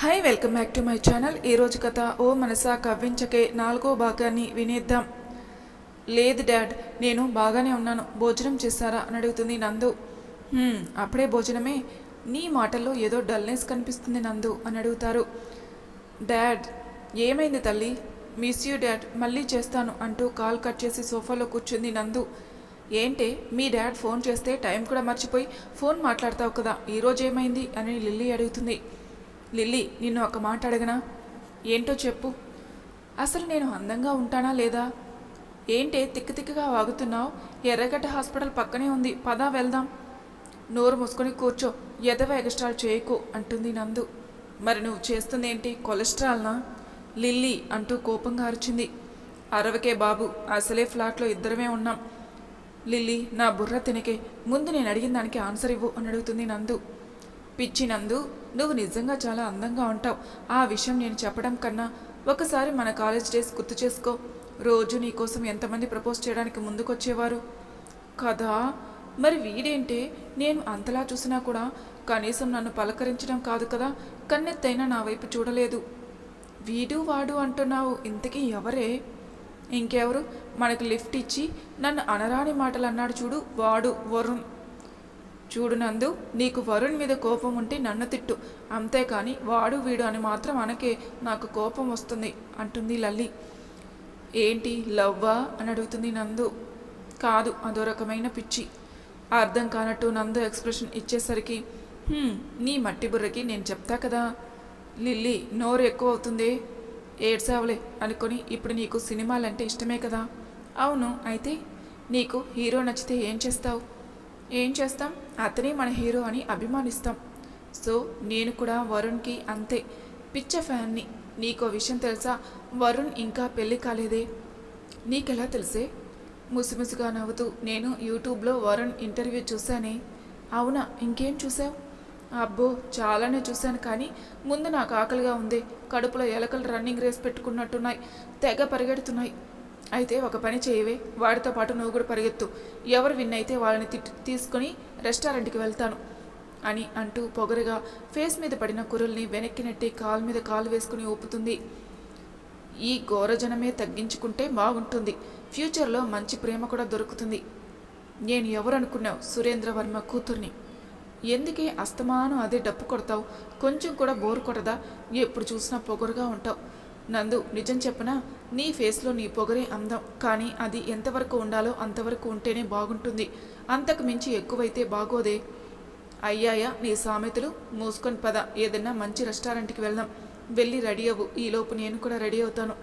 Hi welcome back to my channel ఈరోజు కథ ఓ మనసా కవ్వించకే నాలుగో భాగాన్ని వినేద్దాం. లేదు డాడ్ నేను బాగానే ఉన్నాను. భోజనం చేస్తారా అని అడుగుతుంది నందు. అప్పుడే భోజనమే. నీ మాటల్లో ఏదో డల్నెస్ కనిపిస్తుంది నందు అని అడుగుతారు. డాడ్ ఏమైంది తల్లి? Miss you dad. మళ్ళీ చేస్తాను అంటూ కాల్ కట్ చేసి సోఫాలో కూర్చుంది నందు. ఏంటే మీ డాడ్ ఫోన్ చేస్తే టైం కూడా మర్చిపోయి ఫోన్ మాట్లాడతావు కదా? ఈరోజు ఏమైంది? అని లిల్లీ అడుగుతుంది. లిల్లీ నిన్ను ఒక మాట అడగనా? ఏంటో చెప్పు. అసలు నేను అందంగా ఉంటానా లేదా? ఏంటే తిక్క తిక్కగా వాగుతున్నావు? ఎర్రగడ్డ హాస్పిటల్ పక్కనే ఉంది. పదా వెళ్దాం. నోరు మూసుకొని కూర్చో. ఎదవ ఎగస్ట్రాల్ చేయకు అంటుంది నందు. మరి నువ్వు చేస్తుందేంటి? కొలెస్ట్రాల్నా? లిల్లీ అంటూ కోపంగా అరిచింది. అరవకే బాబు అసలే ఫ్లాట్లో ఇద్దరమే ఉన్నాం. లిల్లీ నా బుర్ర తినకే. ముందు నేను అడిగిన దానికి ఆన్సర్ ఇవ్వు అని అడుగుతుంది నందు. పిచ్చినందు నువ్వు నిజంగా చాలా అందంగా ఉంటావు. ఆ విషయం నేను చెప్పడం కన్నా ఒకసారి మన కాలేజ్ డేస్ గుర్తు చేసుకో. రోజు నీకోసం ఎంతమంది ప్రపోజ్ చేయడానికి ముందుకొచ్చేవారు? కదా! మరి వీడేంటే? నేను అంతలా చూసినా కూడా కనీసం నన్ను పలకరించడం కాదు కదా! కన్నెత్తైనా నా వైపు చూడలేదు. వీడు వాడు అంటున్నావు ఇంతకీ ఎవరే? ఇంకెవరు? మనకు లిఫ్ట్ ఇచ్చి నన్ను అనరాని మాటలు అన్నాడు చూడు వాడు వరుణ్. చూడు నందు నీకు వరుణ్ మీద కోపం ఉంటే నన్ను తిట్టు. అంతేకాని వాడు వీడు అని మాత్రం అనకే నాకు కోపం వస్తుంది అంటుంది లల్లి. ఏంటి లవ్వా? అని అడుగుతుంది నందు. కాదు అదో రకమైన పిచ్చి. అర్థం కానట్టు నందు ఎక్స్ప్రెషన్ ఇచ్చేసరికి నీ మట్టి బుర్రకి నేను చెప్తా కదా. లిల్లీ నోరు ఎక్కువ అవుతుందే? ఏడ్సావులే అనుకొని ఇప్పుడు నీకు సినిమాలంటే ఇష్టమే కదా. అవును అయితే నీకు హీరో నచ్చితే ఏం చేస్తావు? ఏం చేస్తాం? అతనే మన హీరో అని అభిమానిస్తాం. సో నేను కూడా వరుణ్కి అంతే. పిచ్చ ఫ్యాన్ని. నీకో విషయం తెలుసా? వరుణ్ ఇంకా పెళ్ళి కాలేదే. నీకెలా తెలిసే? ముసిముసిగా నవ్వుతూ నేను యూట్యూబ్లో వరుణ్ ఇంటర్వ్యూ చూశానే. అవునా? ఇంకేం చూసావు? అబ్బో చాలానే చూశాను కానీ ముందు నాకు ఆకలిగా ఉంది. కడుపులో ఎలకలు రన్నింగ్ రేస్ పెట్టుకున్నట్టున్నాయి. తెగ పరిగెడుతున్నాయి. అయితే ఒక పని చేయవే వాడితో పాటు నువ్వు కూడా పరిగెత్తు. ఎవరు విన్ అయితే వాళ్ళని తిట్టి తీసుకొని రెస్టారెంట్కి వెళ్తాను అని అంటూ పొగరగా ఫేస్ మీద పడిన కురుల్ని వెనక్కి నెట్టి కాలు మీద కాలు వేసుకుని ఊపుతుంది. ఈ ఘోరజనమే తగ్గించుకుంటే బాగుంటుంది. ఫ్యూచర్లో మంచి ప్రేమ కూడా దొరుకుతుంది. నేను ఎవరనుకున్నావు సురేంద్రవర్మ సురేంద్ర వర్మ కూతుర్ని? ఎందుకే అస్తమానం అదే డప్పు కొడతావు? కొంచెం కూడా బోరు కొడదా ఎప్పుడు చూసినా పొగరుగా ఉంటావు. నందు నిజం చెప్పనా? నీ ఫేస్లో నీ పొగరే అందం. కానీ అది ఎంతవరకు ఉండాలో అంతవరకు ఉంటేనే బాగుంటుంది. అంతకు మించి ఎక్కువైతే బాగోదే. అయ్యాయా నీ సామెతలు మూసుకొని పద. ఏదన్నా మంచి రెస్టారెంట్కి వెళ్దాం. వెళ్ళి రెడీ అవ్వు. ఈలోపు నేను కూడా రెడీ అవుతాను.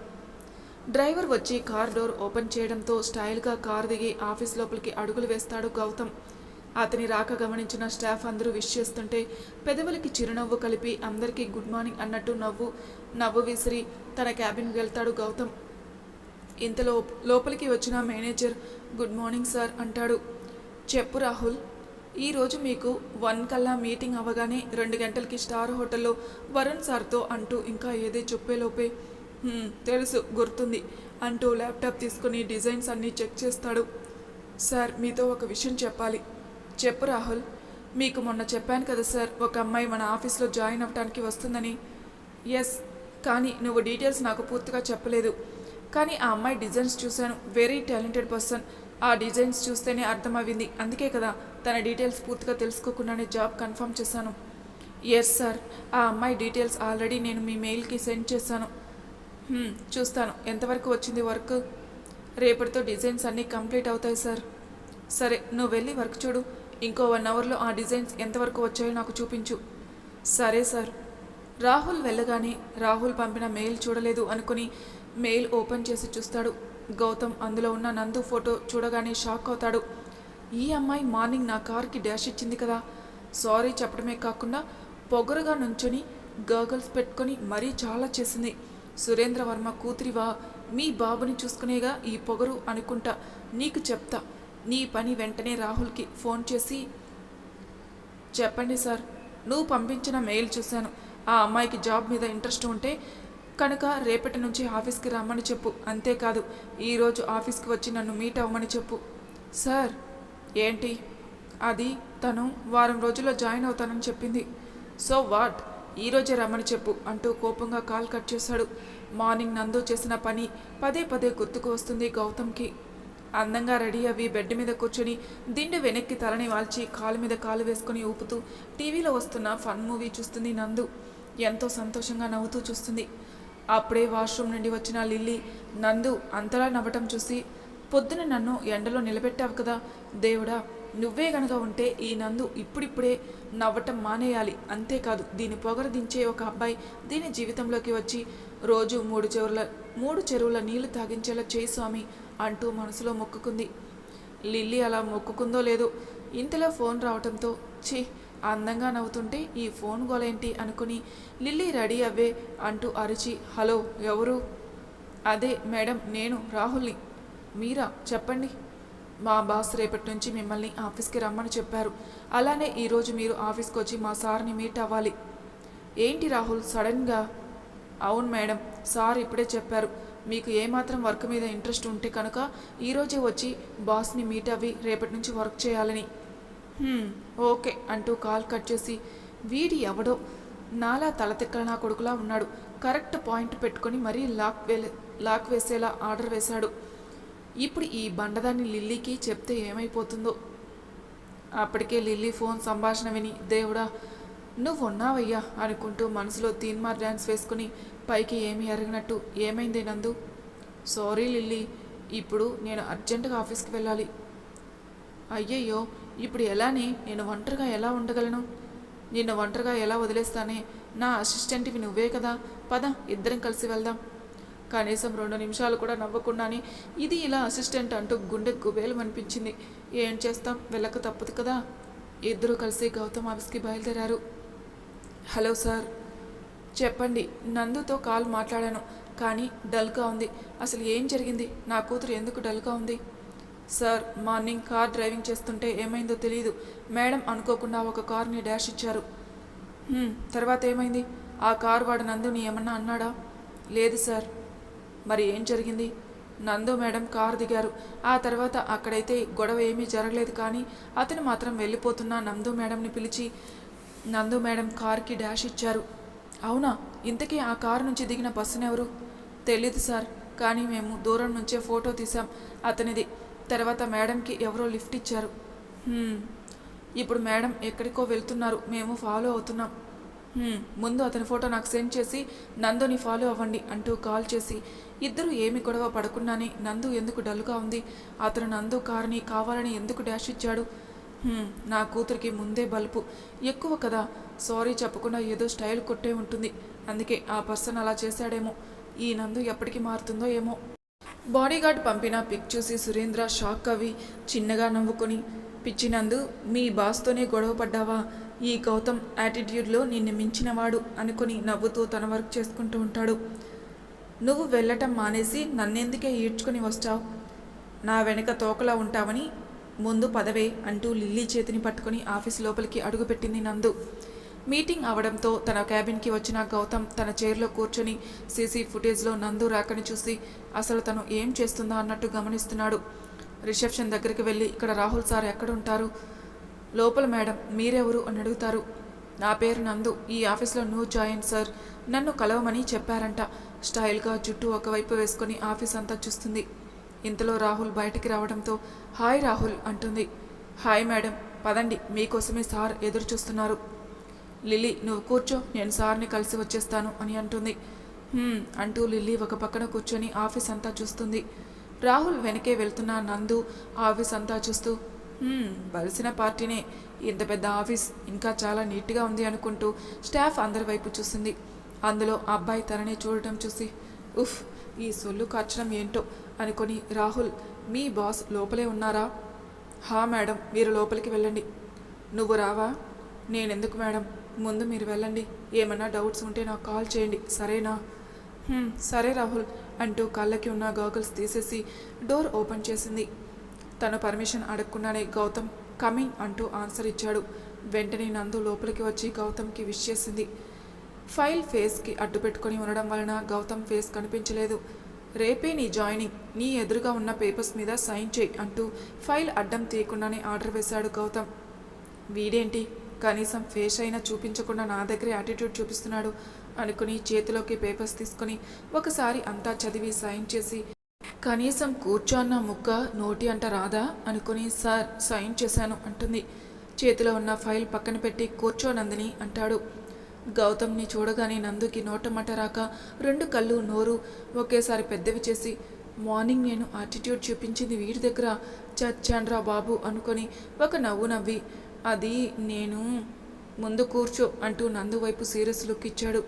డ్రైవర్ వచ్చి కార్ డోర్ ఓపెన్ చేయడంతో స్టైల్గా కార్ దిగి ఆఫీస్ లోపలికి అడుగులు వేస్తాడు గౌతమ్. అతని రాక గమనించిన స్టాఫ్ అందరూ విష్ చేస్తుంటే పెదవులకి చిరునవ్వు కలిపి అందరికీ గుడ్ మార్నింగ్ అన్నట్టు నవ్వు నవ్వు విసిరి తన క్యాబిన్కి వెళ్తాడు గౌతమ్. ఇంతలో లోపలికి వచ్చిన మేనేజర్ గుడ్ మార్నింగ్ సార్ అంటాడు. చెప్పు రాహుల్ ఈరోజు మీకు వన్ కల్లా మీటింగ్ అవ్వగానే రెండు గంటలకి స్టార్ హోటల్లో వరుణ్ సార్తో అంటూ ఇంకా ఏదే చెప్పేలోపే లోపే తెలుసు గుర్తుంది అంటూ ల్యాప్టాప్ తీసుకుని డిజైన్స్ అన్నీ చెక్ చేస్తాడు. సార్ మీతో ఒక విషయం చెప్పాలి. చెప్పు రాహుల్. మీకు మొన్న చెప్పాను కదా సార్ ఒక అమ్మాయి మన ఆఫీస్లో జాయిన్ అవ్వడానికి వస్తుందని. ఎస్ కానీ నువ్వు డీటెయిల్స్ నాకు పూర్తిగా చెప్పలేదు. కానీ ఆ అమ్మాయి డిజైన్స్ చూశాను. Very talented person. ఆ డిజైన్స్ చూస్తేనే అర్థమవ్వింది. అందుకే కదా తన డీటెయిల్స్ పూర్తిగా తెలుసుకోకుండానే జాబ్ కన్ఫర్మ్ చేశాను. ఎస్ సార్ ఆ అమ్మాయి డీటెయిల్స్ ఆల్రెడీ నేను మీ మెయిల్కి సెండ్ చేశాను. చూస్తాను. ఎంతవరకు వచ్చింది వర్క్? రేపటితో డిజైన్స్ అన్నీ కంప్లీట్ అవుతాయి సార్. సరే నువ్వు వెళ్ళి వర్క్ చూడు. ఇంకో వన్ అవర్లో ఆ డిజైన్స్ ఎంతవరకు వచ్చాయో నాకు చూపించు. సరే సార్. రాహుల్ వెళ్ళగానే రాహుల్ పంపిన మెయిల్ చూడలేదు అనుకుని మెయిల్ ఓపెన్ చేసి చూస్తాడు. గౌతమ్ అందులో ఉన్న నందు ఫోటో చూడగానే షాక్ అవుతాడు. ఈ అమ్మాయి మార్నింగ్ నా కార్కి డాష్ ఇచ్చింది కదా. సారీ చెప్పడమే కాకుండా పొగరుగా నుంచొని గర్గల్స్ పెట్టుకొని మరీ చాలా చేసింది. సురేంద్ర వర్మ కూతురివా? మీ బాబుని చూసుకునేగా ఈ పొగరు అనుకుంటా. నీకు చెప్తా. నీ పని వెంటనే రాహుల్కి ఫోన్ చేసి చెప్పండి సార్. నువ్వు పంపించిన మెయిల్ చూశాను. ఆ అమ్మాయికి జాబ్ మీద ఇంట్రెస్ట్ ఉంటే కనుక రేపటి నుంచి ఆఫీస్కి రమ్మని చెప్పు. అంతేకాదు ఈరోజు ఆఫీస్కి వచ్చి నన్ను మీట్ అవ్వమని చెప్పు. సార్ ఏంటి? అది తను వారం రోజుల్లో జాయిన్ అవుతానని చెప్పింది. So what? ఈరోజే రమ్మని చెప్పు అంటూ కోపంగా కాల్ కట్ చేశాడు. మార్నింగ్ నందు చేసిన పని పదే పదే గుర్తుకు వస్తుంది గౌతమ్కి. అందంగా రెడీ అవి బెడ్ మీద కూర్చొని దిండు వెనక్కి తలని వాల్చి కాలు మీద కాలు వేసుకొని ఊపుతూ టీవీలో వస్తున్న ఫన్ మూవీ చూస్తుంది నందు. ఎంతో సంతోషంగా నవ్వుతూ చూస్తుంది. అప్పుడే వాష్రూమ్ నుండి వచ్చిన లిల్లీ నందు అంతలా నవ్వటం చూసి పొద్దున నన్ను ఎండలో నిలబెట్టావు కదా దేవుడా నువ్వే గనక ఉంటే ఈ నందు ఇప్పుడిప్పుడే నవ్వటం మానేయాలి. అంతేకాదు దీని పొగర దించే ఒక అబ్బాయి దీని జీవితంలోకి వచ్చి రోజు మూడు చెరువుల మూడు చెరువుల నీళ్ళు తాగించేలా చేయి స్వామి. అంటూ మనసులో మొక్కుకుంది. లిల్లీ అలా మొక్కుకుందో లేదో ఇంతలో ఫోన్ రావటంతో ఛీ అందంగా నవ్వుతుంటే ఈ ఫోన్ గోలేంటి అనుకుని లిల్లీ రెడీ అవ్వే అంటూ అరిచి హలో ఎవరు? అదే మేడం నేను రాహుల్ని. మీరా? చెప్పండి. మా బాస్ రేపటి నుంచి మిమ్మల్ని ఆఫీస్కి రమ్మని చెప్పారు. అలానే ఈరోజు మీరు ఆఫీస్కి వచ్చి మా సార్ని మీట్ అవ్వాలి. ఏంటి రాహుల్ సడన్గా? అవును మేడం సార్ ఇప్పుడే చెప్పారు. మీకు ఏమాత్రం వర్క్ మీద ఇంట్రెస్ట్ ఉంటే కనుక ఈరోజే వచ్చి బాస్ని మీట్ అవ్వి రేపటి నుంచి వర్క్ చేయాలని. ఓకే అంటూ కాల్ కట్ చేసి వీడి ఎవడో? నాలా తలతిక్కల నా కొడుకులా ఉన్నాడు. కరెక్ట్ పాయింట్ పెట్టుకొని మరీ లాక్ వే లాక్ వేసేలా ఆర్డర్ వేశాడు. ఇప్పుడు ఈ బండదాన్ని లిల్లీకి చెప్తే ఏమైపోతుందో? అప్పటికే లిల్లీ ఫోన్ సంభాషణ విని దేవుడా నువ్వు ఉన్నావయ్యా అనుకుంటూ మనసులో తీన్మార్ డ్యాన్స్ వేసుకుని పైకి ఏమి ఎరగినట్టు ఏమైంది నందు? సారీ లిల్లీ ఇప్పుడు నేను అర్జెంటుగా ఆఫీస్కి వెళ్ళాలి. అయ్యయ్యో ఇప్పుడు ఎలాని? నేను ఒంటరిగా ఎలా ఉండగలను? నిన్ను ఒంటరిగా ఎలా వదిలేస్తానే? నా అసిస్టెంట్వి నువ్వే కదా. పద ఇద్దరం కలిసి వెళ్దాం. కనీసం రెండు నిమిషాలు కూడా నవ్వకుండానే ఇది ఇలా అసిస్టెంట్ అంటూ గుండె గుబేలు అనిపించింది ఏం చేస్తాం? వెళ్ళక తప్పదు కదా. ఇద్దరూ కలిసి గౌతమ్ ఆఫీస్కి బయలుదేరారు. Hello sir. చెప్పండి నందుతో కాల్ మాట్లాడాను కానీ డల్గా ఉంది. అసలు ఏం జరిగింది? నా కూతురు ఎందుకు డల్గా ఉంది? సార్ మార్నింగ్ కార్ డ్రైవింగ్ చేస్తుంటే ఏమైందో తెలియదు మేడం అనుకోకుండా ఒక కార్ని డాష్ ఇచ్చారు. తర్వాత ఏమైంది? ఆ కార్ వాడు నందుని ఏమన్నా అన్నాడా? లేదు సార్. మరి ఏం జరిగింది? నందు మేడం కార్ దిగారు. ఆ తర్వాత అక్కడైతే గొడవ ఏమీ జరగలేదు కానీ అతను మాత్రం వెళ్ళిపోతున్న నందు మేడంని పిలిచి నందు మేడం కార్కి డాష్ ఇచ్చారు. అవునా? ఇంతకీ ఆ కారు నుంచి దిగిన ఎవరు తెలీదు సార్. కానీ మేము దూరం నుంచే ఫోటో తీసాం అతనిది. తర్వాత మేడంకి ఎవరో లిఫ్ట్ ఇచ్చారు. ఇప్పుడు మేడం ఎక్కడికో వెళ్తున్నారు. మేము ఫాలో అవుతున్నాం. ముందు అతని ఫోటో నాకు సెండ్ చేసి నందుని ఫాలో అవ్వండి అంటూ కాల్ చేసి ఇద్దరు ఏమి గొడవ పడకుండానే నందు ఎందుకు డల్గా ఉంది? అతను నందు కారుని కావాలని ఎందుకు డాష్ ఇచ్చాడు? నా కూతురికి ముందే బలుపు. ఎక్కువ కదా. సారీ చెప్పకుండా ఏదో స్టైల్ కొట్టే ఉంటుంది. అందుకే ఆ పర్సన్ అలా చేశాడేమో. ఈ నందు ఎప్పటికి మారుతుందో ఏమో. బాడీగార్డ్ పంపిన పిక్ చూసి సురేంద్ర షాక్ అవి చిన్నగా నవ్వుకొని పిచ్చినందు మీ బాస్తోనే గొడవ పడ్డావా? ఈ గౌతమ్ యాటిట్యూడ్లో నిన్ను మించినవాడు అనుకుని నవ్వుతూ తన వర్క్ చేసుకుంటూ ఉంటాడు. నువ్వు వెళ్ళటం మానేసి నన్నెందుకే ఈడ్చుకొని వస్తావు? నా వెనక తోకలా ఉంటావని ముందు పదవే అంటూ లిల్లీ చేతిని పట్టుకుని ఆఫీస్ లోపలికి అడుగుపెట్టింది నందు. మీటింగ్ అవడంతో తన క్యాబిన్కి వచ్చిన గౌతమ్ తన చైర్లో కూర్చొని సీసీ ఫుటేజ్లో నందు రాకని చూసి అసలు తను ఏం చేస్తుందా అన్నట్టు గమనిస్తున్నాడు. రిసెప్షన్ దగ్గరికి వెళ్ళి ఇక్కడ రాహుల్ సార్ ఎక్కడ ఉంటారు లోపల మేడం మీరెవరు అని అడుగుతారు. నా పేరు నందు ఈ ఆఫీస్లో నువ్వు జాయిన్ సార్. నన్ను కలవమని చెప్పారంట. స్టైల్గా జుట్టు ఒకవైపు వేసుకొని ఆఫీస్ అంతా చూస్తుంది. ఇంతలో రాహుల్ బయటికి రావడంతో హాయ్ రాహుల్ అంటుంది. హాయ్ మేడం పదండి మీకోసమే సార్ ఎదురు చూస్తున్నారు. లిల్లీ నువ్వు కూర్చో నేను సార్ని కలిసి వచ్చేస్తాను అని అంటుంది. అంటూ లిల్లీ ఒక పక్కన కూర్చొని ఆఫీస్ అంతా చూస్తుంది. రాహుల్ వెనకే వెళ్తున్న నందు ఆఫీస్ అంతా చూస్తూ "హ్మ్, బలిసిన పార్టీనే ఇంత పెద్ద ఆఫీస్ ఇంకా చాలా నీట్గా ఉంది అనుకుంటూ స్టాఫ్ అందరి వైపు చూసింది అందులో ఆ అబ్బాయి తననే చూడటం చూసి ఉఫ్ ఈ సొల్లు కార్చడం ఏంటో అనుకొని రాహుల్ మీ బాస్ లోపలే ఉన్నారా? హా మేడం మీరు లోపలికి వెళ్ళండి. నువ్వు రావా? నేనెందుకు మేడం? ముందు మీరు వెళ్ళండి. ఏమన్నా డౌట్స్ ఉంటే నాకు కాల్ చేయండి. సరేనా? సరే రాహుల్ అంటూ కళ్ళకి ఉన్న గాగుల్స్ తీసేసి డోర్ ఓపెన్ చేసింది. తను పర్మిషన్ అడగకుండానే గౌతమ్ కమింగ్ అంటూ ఆన్సర్ ఇచ్చాడు. వెంటనే నందు లోపలికి వచ్చి గౌతమ్కి విష్ చేసింది. ఫైల్ ఫేస్కి అడ్డు పెట్టుకొని ఉండడం వలన గౌతమ్ ఫేస్ కనిపించలేదు. రేపే నీ జాయినింగ్. నీ ఎదురుగా ఉన్న పేపర్స్ మీద సైన్ చేయి అంటూ ఫైల్ అడ్డం తీయకుండానే ఆర్డర్ వేశాడు గౌతమ్. వీడేంటి? కనీసం ఫేస్ అయినా చూపించకుండా నా దగ్గరే యాటిట్యూడ్ చూపిస్తున్నాడు అనుకుని చేతిలోకి పేపర్స్ తీసుకొని ఒకసారి అంతా చదివి సైన్ చేసి కనీసం కూర్చోన్న ముక్క నోటి అంట రాదా? అనుకుని సార్ సైన్ చేశాను అంటుంది. చేతిలో ఉన్న ఫైల్ పక్కన పెట్టి కూర్చోనందని అంటాడు. గౌతమ్ని చూడగానే నందుకి నోటమట రాక రెండు కళ్ళు నోరు ఒకేసారి పెద్దవి చేసి మార్నింగ్ నేను ఆటిట్యూడ్ చూపించింది వీడి దగ్గర చచ్చాన్రా బాబు అనుకొని ఒక నవ్వు నవ్వి అది నేను ముందు కూర్చో అంటూ నందు వైపు సీరియస్ లుక్ ఇచ్చాడు.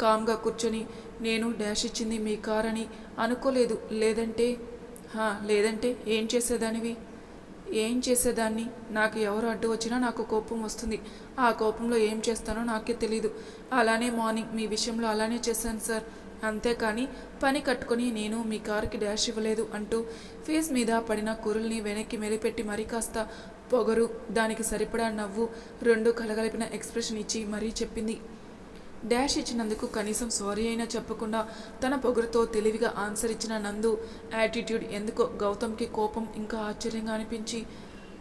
కామ్గా కూర్చొని నేను డాష్ ఇచ్చింది మీ కార్ అని అనుకోలేదు. లేదంటే హా లేదంటే ఏం చేసేదానివి? ఏం చేసేదాన్ని? నాకు ఎవరు అడ్డు వచ్చినా నాకు కోపం వస్తుంది. ఆ కోపంలో ఏం చేస్తానో నాకే తెలీదు. అలానే మార్నింగ్ మీ విషయంలో అలానే చేశాను సార్. అంతేకాని పని కట్టుకొని నేను మీ కారుకి డాష్ ఇవ్వలేదు అంటూ ఫేస్ మీద పడిన కురుల్ని వెనక్కి మెలిపెట్టి మరీ కాస్త పొగరు దానికి సరిపడా నవ్వు రెండు కలగలిపిన ఎక్స్ప్రెషన్ ఇచ్చి మరీ చెప్పింది. డాష్ ఇచ్చినందుకు కనీసం సారీ అయినా చెప్పకుండా తన పొగరుతో తెలివిగా ఆన్సర్ ఇచ్చిన నందు యాటిట్యూడ్ ఎందుకో గౌతమ్కి కోపం ఇంకా ఆశ్చర్యంగా అనిపించి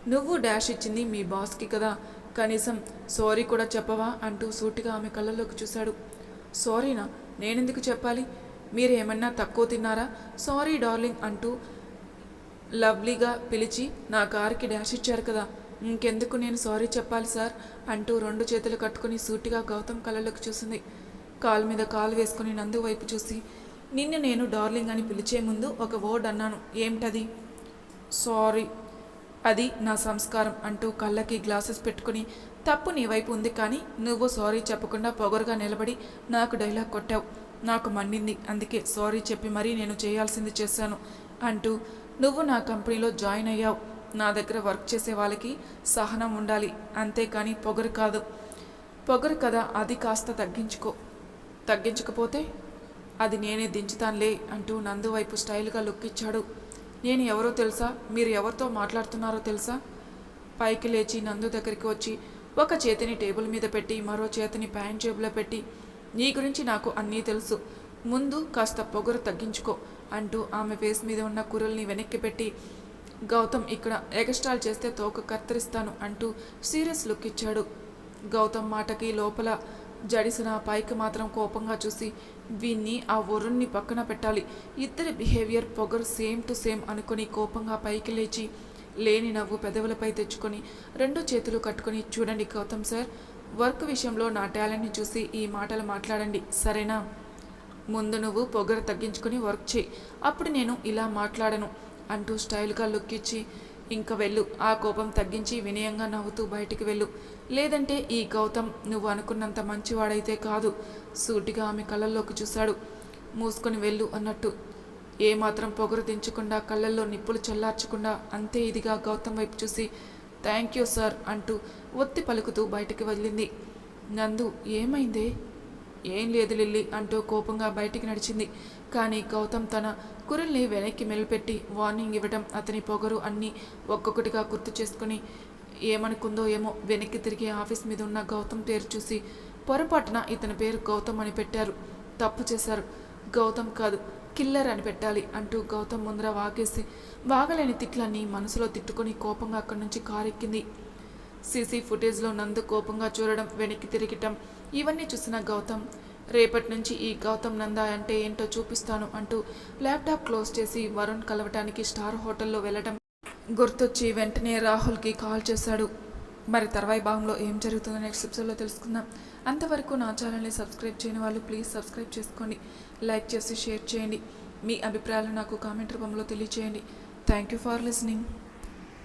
నువ్వు డాష్ ఇచ్చింది మీ బాస్కి కదా కనీసం సారీ కూడా చెప్పవా? అంటూ సూటిగా ఆమె కళ్ళలోకి చూశాడు. సారీనా? నేనెందుకు చెప్పాలి? మీరేమన్నా తక్కువ తిన్నారా? సారీ డార్లింగ్ అంటూ లవ్లీగా పిలిచి నా కారుకి డాష్ ఇచ్చారు కదా ఇంకెందుకు నేను సారీ చెప్పాలి సార్ అంటూ రెండు చేతులు కట్టుకుని సూటిగా గౌతమ్ కళ్ళలోకి చూసింది. కాలు మీద కాలు వేసుకుని నందు వైపు చూసి నిన్ను నేను డార్లింగ్ అని పిలిచే ముందు ఒక వర్డ్ అన్నాను. ఏమిటది? సారీ. అది నా సంస్కారం అంటూ కళ్ళకి గ్లాసెస్ పెట్టుకుని తప్పు నీ వైపు ఉంది కానీ నువ్వు సారీ చెప్పకుండా పొగరుగా నిలబడి నాకు డైలాగ్ కొట్టావు. నాకు మండింది అందుకే సారీ చెప్పి మరీ నేను చేయాల్సింది చేశాను అంటూ నువ్వు నా కంపెనీలో జాయిన్ అయ్యావు. నా దగ్గర వర్క్ చేసే వాళ్ళకి సహనం ఉండాలి. అంతేకాని పొగరు కాదు. పొగరు కదా అది కాస్త తగ్గించుకో. తగ్గించకపోతే అది నేనే దించుతానులే అంటూ నందు వైపు స్టైల్గా లుక్ ఇచ్చాడు. నేను ఎవరో తెలుసా? మీరు ఎవరితో మాట్లాడుతున్నారో తెలుసా? పైకి లేచి నందు దగ్గరికి వచ్చి ఒక చేతిని టేబుల్ మీద పెట్టి మరో చేతిని ప్యాంట్ జేబులో పెట్టి నీ గురించి నాకు అన్నీ తెలుసు. ముందు కాస్త పొగరు తగ్గించుకో అంటూ ఆమె ఫేస్ మీద ఉన్న కురల్ని వెనక్కి పెట్టి గౌతమ్ ఇక్కడ ఎగస్ట్రాల్ చేస్తే తోక కత్తిరిస్తాను అంటూ సీరియస్ లుక్ ఇచ్చాడు. గౌతమ్ మాటకి లోపల జడిసిన పైకి మాత్రం కోపంగా చూసి వీన్ని ఆ వరుణ్ణి పక్కన పెట్టాలి. ఇద్దరి బిహేవియర్ పొగరు సేమ్ టు సేమ్ అనుకుని కోపంగా పైకి లేచి లేని నవ్వు పెదవులపై తెచ్చుకొని రెండు చేతులు కట్టుకొని చూడండి గౌతమ్ సార్ వర్క్ విషయంలో నా టాలెంట్ని చూసి ఈ మాటలు మాట్లాడండి సరేనా? ముందు నువ్వు పొగరు తగ్గించుకొని వర్క్ చేయి. అప్పుడు నేను ఇలా మాట్లాడను. అంటూ స్టైల్గా లుక్ ఇచ్చి ఇంక వెళ్ళు ఆ కోపం తగ్గించి వినయంగా నవ్వుతూ బయటికి వెళ్ళు. లేదంటే ఈ గౌతమ్ నువ్వు అనుకున్నంత మంచివాడైతే కాదు. సూటిగా ఆమె కళ్ళల్లోకి చూశాడు. మూసుకొని వెళ్ళు అన్నట్టు. ఏమాత్రం పొగరు దించకుండా కళ్ళల్లో నిప్పులు చల్లార్చకుండా అంతే ఇదిగా గౌతమ్ వైపు చూసి థ్యాంక్ యూ సార్ అంటూ ఒత్తి పలుకుతూ బయటికి వదిలింది నందు ఏమైందే? ఏం లేదు లిల్లి అంటూ కోపంగా బయటికి నడిచింది. కానీ గౌతమ్ తన కురుల్ని వెనక్కి మెలిపెట్టి వార్నింగ్ ఇవ్వడం అతని పొగరు అన్నీ ఒక్కొక్కటిగా గుర్తు చేసుకుని ఏమనుకుందో ఏమో వెనక్కి తిరిగి ఆఫీస్ మీద ఉన్న గౌతమ్ పేరు చూసి పొరపాటున ఇతని పేరు గౌతమ్ అని పెట్టారు. తప్పు చేశారు. గౌతమ్ కాదు కిల్లర్ అని పెట్టాలి అంటూ గౌతమ్ ముందర వాగేసి వాగలేని తిట్లన్నీ మనసులో తిట్టుకొని కోపంగా అక్కడి నుంచి కారెక్కింది. సీసీ ఫుటేజ్లో నందు కోపంగా చూడడం వెనక్కి తిరిగటం ఇవన్నీ చూసిన గౌతమ్ రేపటి నుంచి ఈ గౌతమ్ నందా అంటే ఏంటో చూపిస్తాను అంటూ ల్యాప్టాప్ క్లోజ్ చేసి వరుణ్ కలవటానికి స్టార్ హోటల్లో వెళ్ళటం గుర్తొచ్చి వెంటనే రాహుల్కి కాల్ చేశాడు. మరి తర్వాయి భాగంలో ఏం జరుగుతుందో నెక్స్ట్ ఎపిసోడ్లో తెలుసుకుందాం. అంతవరకు నా ఛానల్ని సబ్స్క్రైబ్ చేయని వాళ్ళు ప్లీజ్ సబ్స్క్రైబ్ చేసుకోండి. లైక్ చేసి షేర్ చేయండి. మీ అభిప్రాయాలు నాకు కామెంట్ రూపంలో తెలియచేయండి. Thank you for listening.